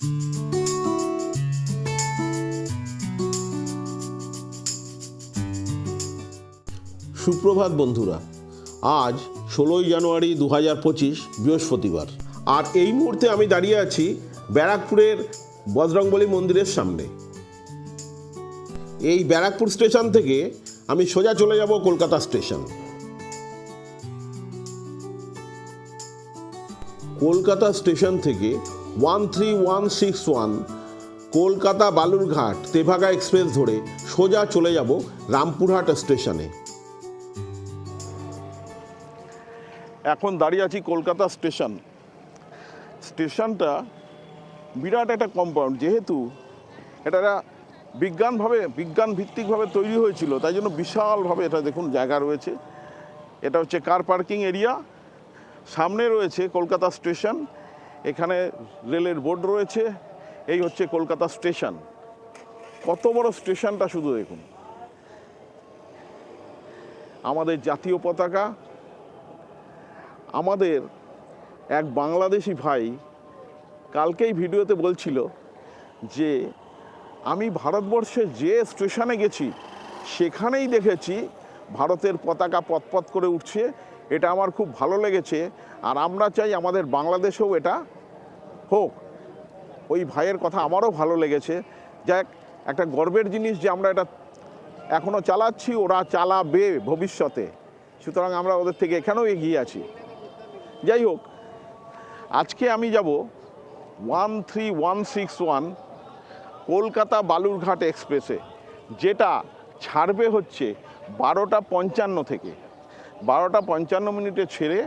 সুপ্রভাত বন্ধুরা, আজ ষোলোই জানুয়ারি দু হাজার পঁচিশ বৃহস্পতিবার। আর এই মুহূর্তে আমি দাঁড়িয়ে আছি ব্যারাকপুরের বজরংবলী মন্দিরের সামনে। এই ব্যারাকপুর স্টেশন থেকে আমি সোজা চলে যাব কলকাতা স্টেশন। কলকাতা স্টেশন থেকে one three one six one Kolkata Balurghat, Tebhaga express ধরে সোজা চলে যাব রামপুরহাট স্টেশনে। এখন দাঁড়িয়ে আছি কলকাতা স্টেশন। স্টেশনটা বিরাট একটা কম্পাউন্ড যেহেতু এটা বিজ্ঞানভাবে বিজ্ঞান ভিত্তিকভাবে তৈরি হয়েছিল, তাই জন্য বিশালভাবে এটা দেখুন জায়গা রয়েছে। এটা হচ্ছে কার পার্কিং এরিয়া সামনে রয়েছে কলকাতা স্টেশন। এখানে রেলের বোর্ড রয়েছে, এই হচ্ছে কলকাতা স্টেশন। কত বড় স্টেশনটা শুধু দেখুন। আমাদের জাতীয় পতাকা, আমাদের এক বাংলাদেশি ভাই কালকেই ভিডিওতে বলছিল যে, আমি ভারতবর্ষে যে স্টেশনে গেছি, সেখানেই দেখেছি ভারতের পতাকা পথপথ করে উঠছে। এটা আমার খুব ভালো লেগেছে। আর আমরা চাই আমাদের বাংলাদেশেও এটা হোক। ওই ভাইয়ের কথা আমারও ভালো লেগেছে। যাক, একটা গর্বের জিনিস যে আমরা এটা এখনও চালাচ্ছি, ওরা চালাবে ভবিষ্যতে। সুতরাং আমরা ওদের থেকে এখানেও এগিয়ে আছি। যাই হোক, আজকে আমি যাব one three one six one Kolkata Balurghat এক্সপ্রেসে, যেটা ছাড়বে হচ্ছে বারোটা পঞ্চান্ন থেকে। বারোটা পঞ্চান্ন মিনিটে ছেড়ে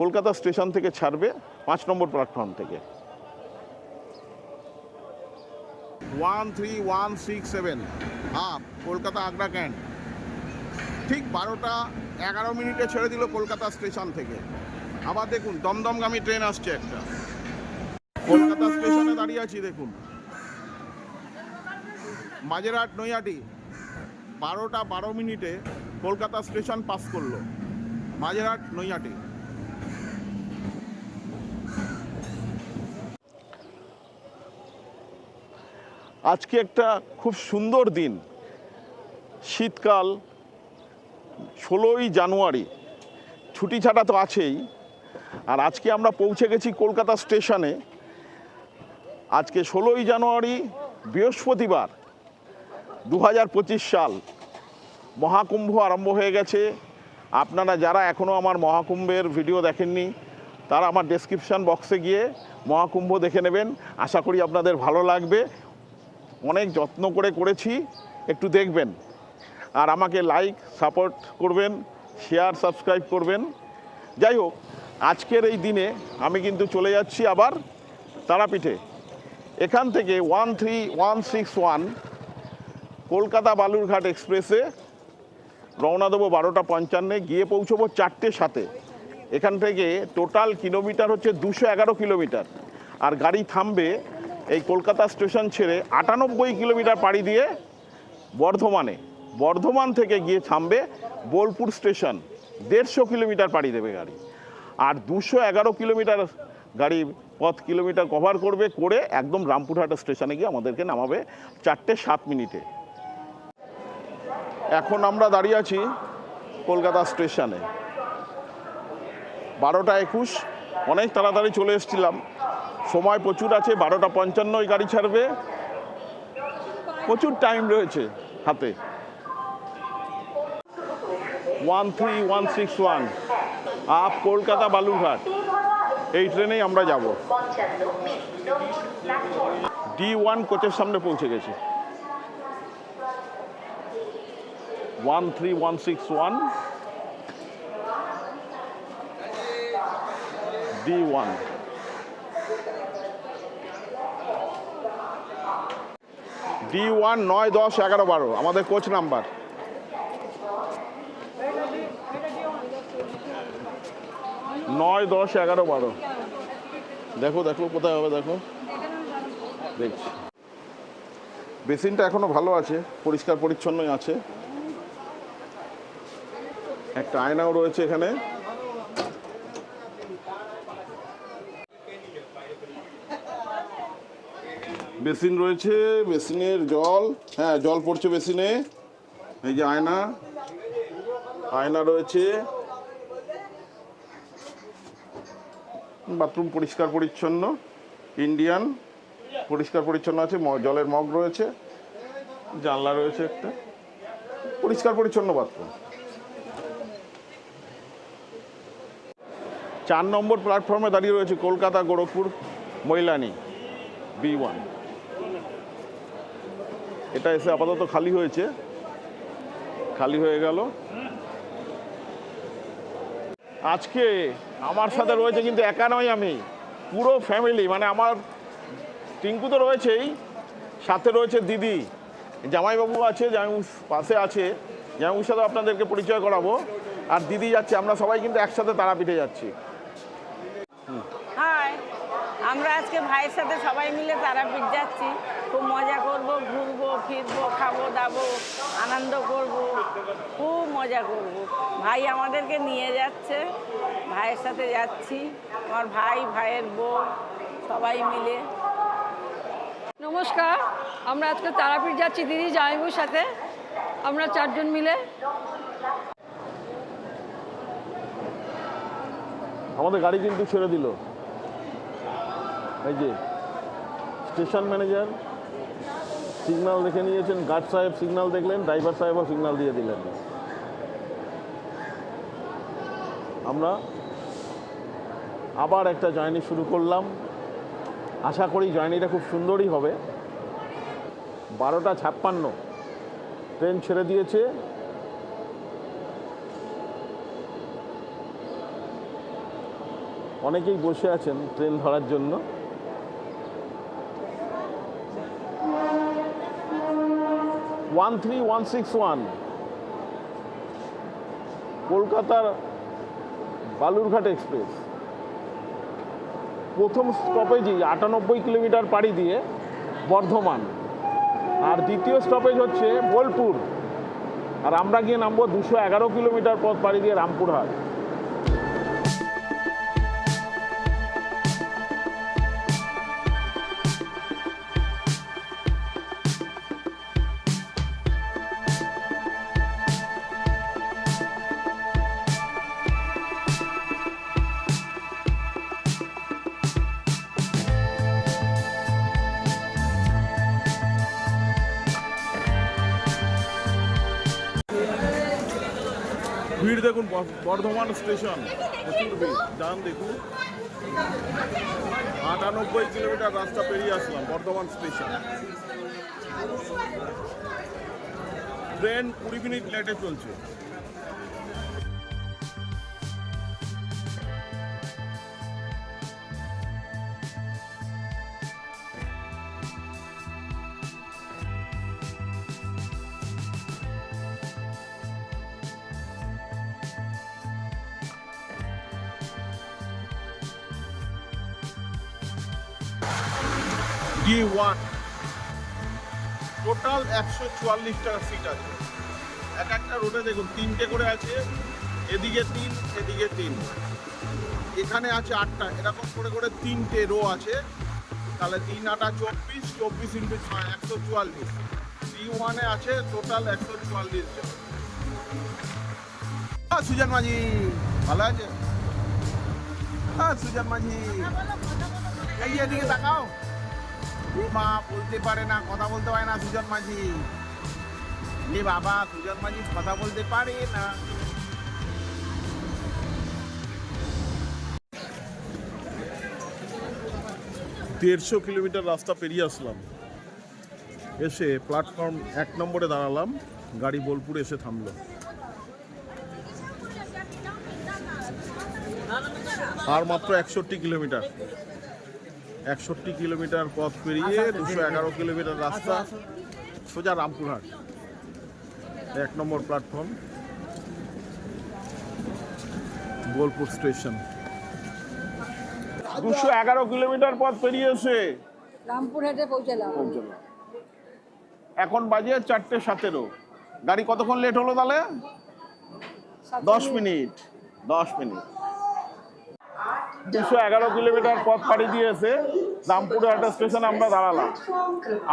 কলকাতা স্টেশন থেকে ছাড়বে পাঁচ নম্বর প্ল্যাটফর্ম থেকে। One three one six seven half Kolkata Agra Cantt ঠিক বারোটা এগারো মিনিটে ছেড়ে দিল কলকাতা স্টেশন থেকে। আবার দেখুন, দমদমগামী ট্রেন আসছে একটা। কলকাতা স্টেশনে দাঁড়িয়ে আছি, দেখুন। মাঝেরহাট, নৈহাটি। বারোটা বারো মিনিটে কলকাতা স্টেশন পাস করল। মাঝেরহাট, নৈহাটি। আজকে একটা খুব সুন্দর দিন। শীতকাল, ষোলোই জানুয়ারি। ছুটি ছাটা তো আছেই। আর আজকে আমরা পৌঁছে গেছি কলকাতা স্টেশনে। আজকে ষোলোই জানুয়ারি, বৃহস্পতিবার দু হাজার পঁচিশ সাল। মহাকুম্ভ আরম্ভ হয়ে গেছে। আপনারা যারা এখনও আমার মহাকুম্ভের ভিডিও দেখেননি, তারা আমার ডেসক্রিপশান বক্সে গিয়ে মহাকুম্ভ দেখে নেবেন। আশা করি আপনাদের ভালো লাগবে। অনেক যত্ন করে করেছি, একটু দেখবেন। আর আমাকে লাইক সাপোর্ট করবেন শেয়ার সাবস্ক্রাইব করবেন। যাই হোক, আজকের এই দিনে আমি কিন্তু চলে যাচ্ছি আবার তারাপীঠে। এখান থেকে one three one six one Kolkata Balurghat এক্সপ্রেসে রওনা দেবো বারোটা পঞ্চান্নে, গিয়ে পৌঁছবো চারটে সাথে এখান থেকে টোটাল কিলোমিটার হচ্ছে দুশো এগারো কিলোমিটার আর গাড়ি থামবে এই কলকাতা স্টেশন ছেড়ে আটানব্বই কিলোমিটার পাড়ি দিয়ে বর্ধমানে, বর্ধমান থেকে গিয়ে থামবে বোলপুর স্টেশন। দেড়শো কিলোমিটার পাড়ি দেবে গাড়ি। আর দুশো এগারো কিলোমিটার গাড়ি পথ কিলোমিটার কভার করবে করে একদম রামপুরহাট স্টেশনে গিয়ে আমাদেরকে নামাবে চারটে সাত মিনিটে। এখন আমরা দাঁড়িয়ে আছি কলকাতা স্টেশনে। বারোটা একুশ, অনেক তাড়াতাড়ি চলে এসেছিলাম। সময় প্রচুর আছে, বারোটা পঞ্চান্নই গাড়ি ছাড়বে। প্রচুর টাইম রয়েছে হাতে। One three one six one up Kolkata Balurghat. এই ট্রেনেই আমরা যাব। ডি ওয়ান কোচের সামনে পৌঁছে গেছি। One three one six one D one D one নয়, দশ, এগারো, বারো। আমাদের কোচ নাম্বার নয়, দশ, এগারো, বারো। দেখো দেখো, কোথায় হবে, দেখো। দেখছি। বেসিনটা এখনও ভালো আছে, পরিষ্কার পরিচ্ছন্নই আছে। একটা আয়নাও রয়েছে এখানে। বেসিন রয়েছে, বেসিনের জল হ্যাঁ জল পড়ছে বেসিনে। এই যে আয়না আয়না রয়েছে। বাথরুম পরিষ্কার পরিচ্ছন্ন, ইন্ডিয়ান, পরিষ্কার পরিচ্ছন্ন আছে জলের মগ রয়েছে, জানলা রয়েছে একটা। পরিষ্কার পরিচ্ছন্ন বাথরুম। চার নম্বর প্ল্যাটফর্মে দাঁড়িয়ে রয়েছে কলকাতা, গোরখপুর মহিলানি বি ওয়ান। এটা এসে আপাতত খালি হয়েছে। খালি হয়ে গেল। আজকে আমার সাথে রয়েছে কিন্তু একা নয় আমি, পুরো ফ্যামিলি মানে আমার টিঙ্কু তো রয়েছেই, সাথে রয়েছে দিদি, জামাইবাবু আছে, জামাইবাবু পাশে আছে, জামাইবাবুর সাথে আপনাদেরকে পরিচয় করাবো। আর দিদি যাচ্ছে, আমরা সবাই কিন্তু একসাথে তারাপীঠে যাচ্ছি। হাই আমরা আজকে ভাইয়ের সাথে সবাই মিলে তারাপীঠ যাচ্ছি। খুব মজা করব ঘুরবো ফিরবো খাব দাবো আনন্দ করব খুব মজা করব। ভাই আমাদেরকে নিয়ে যাচ্ছে ভাইয়ের সাথে যাচ্ছি। আমার ভাই ভাইয়ের বউ সবাই মিলে। নমস্কার আমরা আজকে তারাপীঠ যাচ্ছি দিদি জামাইবুর সাথে। আমরা চারজন মিলে। আমাদের গাড়ি কিন্তু ছেড়ে দিল। এই যে, স্টেশন ম্যানেজার, সিগনাল দেখে নিয়েছেন, গার্ড সাহেব সিগনাল দেখলেন, ড্রাইভার সাহেবও সিগনাল দিয়ে দিলেন। আমরা আবার একটা জার্নি শুরু করলাম। আশা করি জার্নিটা খুব সুন্দরই হবে। বারোটা ছাপ্পান্ন, ট্রেন ছেড়ে দিয়েছে। অনেকেই বসে আছেন ট্রেন ধরার জন্য। One three one six one কলকাতার বালুরঘাট এক্সপ্রেস প্রথম স্টপেজই আটানব্বই কিলোমিটার পাড়ি দিয়ে বর্ধমান আর দ্বিতীয় স্টপেজ হচ্ছে বোলপুর আর আমরা গিয়ে নামবো দুশো এগারো কিলোমিটার পথ পাড়ি দিয়ে রামপুরহাট ভিড় দেখুন বর্ধমান স্টেশন। প্রচুর ভিড়। যান দেখুন। আটানব্বই কিলোমিটার রাস্তা পেরিয়ে আসলাম, বর্ধমান স্টেশন। ট্রেন কুড়ি মিনিট লেটে চলছে। টোটাল একশো চুয়াল্লিশটা সিট আছে। এক একটা রোডে দেখুন, তিনটে করে আছে, এদিকে তিন এদিকে তিন। এখানে আছে আটটা, এরকম করে করে তিনটে রো আছে। তাহলে তিন আটা চব্বিশ চব্বিশ ইন্টু ছয়, একশো চুয়াল্লিশ। ডি ওয়ানে আছে টোটাল একশো চুয়াল্লিশ জন। হ্যাঁ সুজন মাঝি, ভালো আছে? হ্যাঁ সুজন মাঝি। এই এদিকে তাকাও। মা বলতে পারে না, কথা বলতে পারে না সুজন মাঝি। এ বাবা সুজন মাঝি কথা বলতে পারে না। দেড়শো কিলোমিটার রাস্তা পেরিয়ে আসলাম। এসে প্ল্যাটফর্ম এক নম্বরে দাঁড়ালাম, গাড়ি বোলপুরে এসে থামলো। আর মাত্র একষট্টি কিলোমিটার। একষট্টি কিলোমিটার পথ পেরিয়ে দুশো এগারো কিলোমিটার রাস্তা সোজা রামপুরহাট। এক নম্বর প্ল্যাটফর্ম বোলপুর স্টেশন দুশো এগারো কিলোমিটার পথ পেরিয়েছে। রামপুরহাটে পৌঁছালাম। এখন বাজে চারটে সতেরো। গাড়ি কতক্ষণ লেট হলো তাহলে? দশ মিনিট দশ মিনিট। দুশো এগারো কিলোমিটার পথ পাড়ি দিয়েছে। রামপুরহাটা স্টেশনে আমরা দাঁড়ালাম।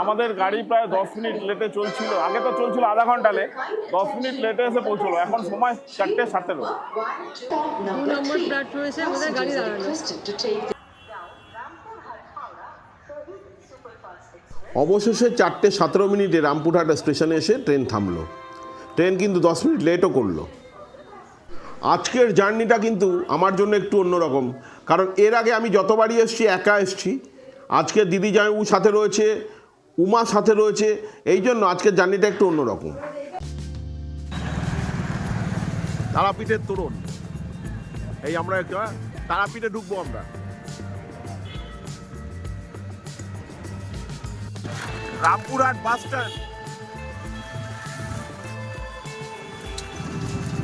আমাদের গাড়ি প্রায় দশ মিনিট লেটে চলছিল। আগে তো চলছিল আধা ঘণ্টা লেট দশ মিনিট লেটে এসে পৌঁছলো। এখন সময় চারটে সতেরো। অবশেষে চারটে সতেরো মিনিটে রামপুরহাট স্টেশনে এসে ট্রেন থামলো। ট্রেন কিন্তু দশ মিনিট লেটও করল। আজকের জার্নিটা কিন্তু আমার জন্য একটু অন্যরকম। কারণ এর আগে আমি যতবারই এসেছি, একা এসেছি। আজকে দিদি জামাইবু সাথে রয়েছে উমা সাথে রয়েছে, এই জন্য আজকের জার্নিটা একটু অন্যরকম। তারাপীঠের তোরণ। এই আমরা একটা তারাপীঠে ঢুকবো আমরা। Rampurhat bus stand.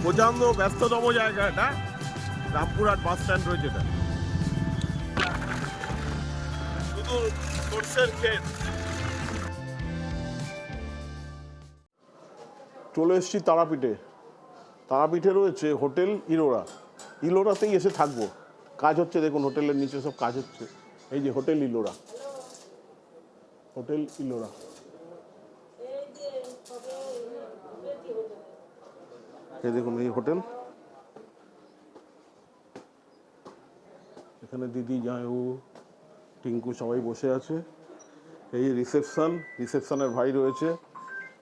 প্রচণ্ড ব্যস্ততম জায়গা এটা রামপুরহাট বাস স্ট্যান্ড রয়েছে এটা। শুধু সর্ষের চলে এসেছি তারাপীঠে। তারাপীঠে রয়েছে হোটেল ইলোরা। ইলোরাতেই এসে থাকব। কাজ হচ্ছে, দেখুন হোটেলের নিচে সব কাজ হচ্ছে। এই যে হোটেল ইলোরা। হোটেল ইলোরা। এই দেখুন এই হোটেল। এখানে দিদি জামাইবু টিঙ্কু সবাই বসে আছে। এই রিসেপশন রিসেপশনের ভাই রয়েছে।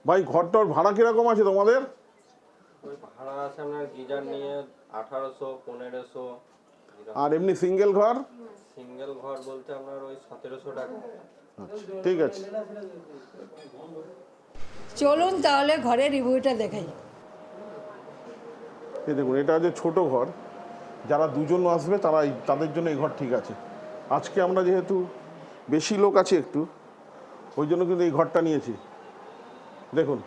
ভাই ঘরটার ভাড়া কীরকম আছে তোমাদের? ওই ভাড়া আছে আপনার গিজার নিয়ে আঠারোশো পনেরোশো। আর এমনি সিঙ্গেল ঘর? সিঙ্গেল ঘর বলতে আপনার ওই সতেরোশো টাকা। আচ্ছা, ঠিক আছে। চলুন তাহলে ঘরের রিভিউটা দেখাই। দেখুন, এটা যে ছোট ঘর, যারা দুজন আসবে তারা তাদের জন্য এই ঘর ঠিক আছে। আজকে আমরা যেহেতু বেশি লোক আছে একটু, ওই জন্য কিন্তু এই ঘরটা নিয়েছি। দেখুন।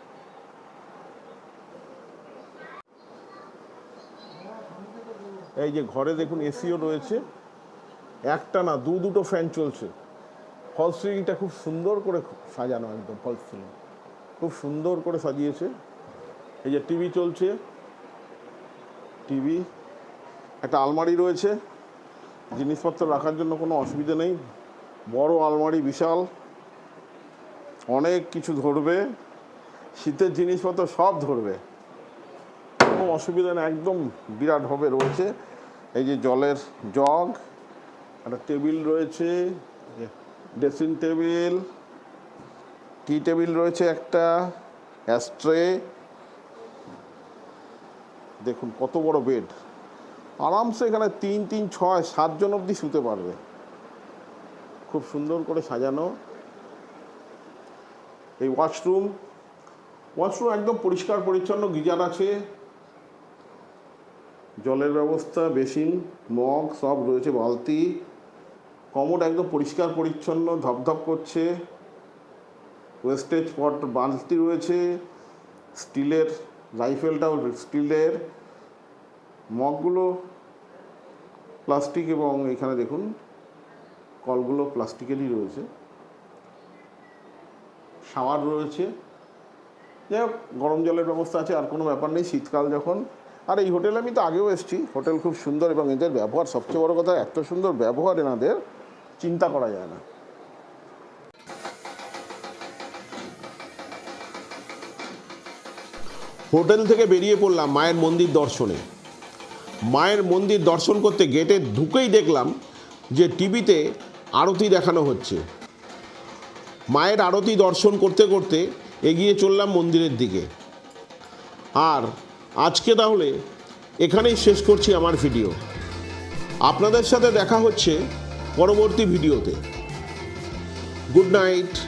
এই যে ঘরে দেখুন, এসিও রয়েছে। একটা না, দু দুটো ফ্যান চলছে। ফল সিলিংটা খুব সুন্দর করে সাজানো একদম ফল সিলিং খুব সুন্দর করে সাজিয়েছে। এই যে টিভি চলছে। টিভি, একটা আলমারি রয়েছে। জিনিসপত্র রাখার জন্য কোনো অসুবিধা নেই। বড় আলমারি বিশাল। অনেক কিছু ধরবে। শীতের জিনিসপত্র সব ধরবে। কোনো অসুবিধা নেই, একদম বিরাট হবে রয়েছে। এই যে জলের জগ, একটা টেবিল রয়েছে ড্রেসিং টেবিল, টি টেবিল রয়েছে একটা অ্যাস্ট্রে দেখুন, কত বড় বেড আরামসে এখানে তিন তিন, ছয় সাতজন অবধি শুতে পারবে। খুব সুন্দর করে সাজানো। এই ওয়াশরুম ওয়াশরুম একদম পরিষ্কার, পরিচ্ছন্ন, গিজার আছে। জলের ব্যবস্থা, বেসিন, মগ সব রয়েছে, বালতি। কমোড একদম পরিষ্কার, পরিচ্ছন্ন, ধপধপ করছে। ওয়েস্টেজ পট বালতি রয়েছে। স্টিলের, রাইফেলটাও স্টিলের। মগগুলো প্লাস্টিক এবং এখানে দেখুন, কলগুলো প্লাস্টিকেরই রয়েছে। শাওয়ার রয়েছে। যাই হোক, গরম জলের ব্যবস্থা আছে, আর কোনো ব্যাপার নেই শীতকাল যখন। আর এই হোটেলে আমি তো আগেও এসেছি, হোটেল খুব সুন্দর এবং এদের ব্যবহার, সবচেয়ে বড় কথা এত সুন্দর ব্যবহার এনাদের, চিন্তা করা যায় না। হোটেল থেকে বেরিয়ে পড়লাম মায়ের মন্দির দর্শনে। মায়ের মন্দির দর্শন করতে গেটে ঢুকেই দেখলাম যে টিভিতে আরতি দেখানো হচ্ছে। মায়ের আরতি দর্শন করতে করতে এগিয়ে চললাম মন্দিরের দিকে। আর আজকে তাহলে এখানেই শেষ করছি আমার ভিডিও। আপনাদের সাথে দেখা হচ্ছে পরবর্তী ভিডিওতে। Good night.